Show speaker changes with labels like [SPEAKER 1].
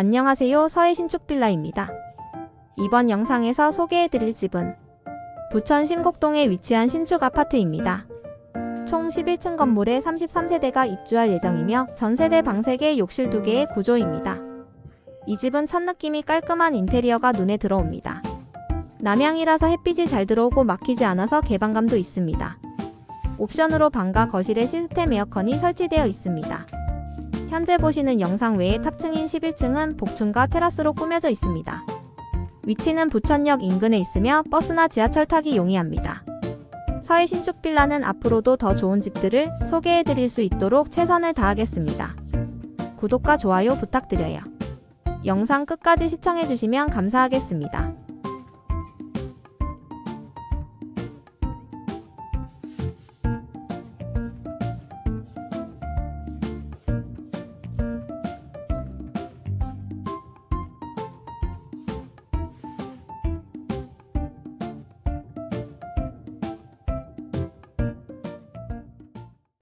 [SPEAKER 1] 안녕하세요. 서해 신축빌라입니다. 이번 영상에서 소개해드릴 집은 부천 심곡동에 위치한 신축 아파트입니다. 총 11층 건물에 33세대가 입주할 예정이며 전세대 방 3개, 욕실 2개의 구조입니다. 이 집은 첫 느낌이 깔끔한 인테리어가 눈에 들어옵니다. 남향이라서 햇빛이 잘 들어오고 막히지 않아서 개방감도 있습니다. 옵션으로 방과 거실에 시스템 에어컨이 설치되어 있습니다. 현재 보시는 영상 외에 탑층인 11층은 복층과 테라스로 꾸며져 있습니다. 위치는 부천역 인근에 있으며 버스나 지하철 타기 용이합니다. 서해 신축 빌라는 앞으로도 더 좋은 집들을 소개해 드릴 수 있도록 최선을 다하겠습니다. 구독과 좋아요 부탁드려요. 영상 끝까지 시청해 주시면 감사하겠습니다.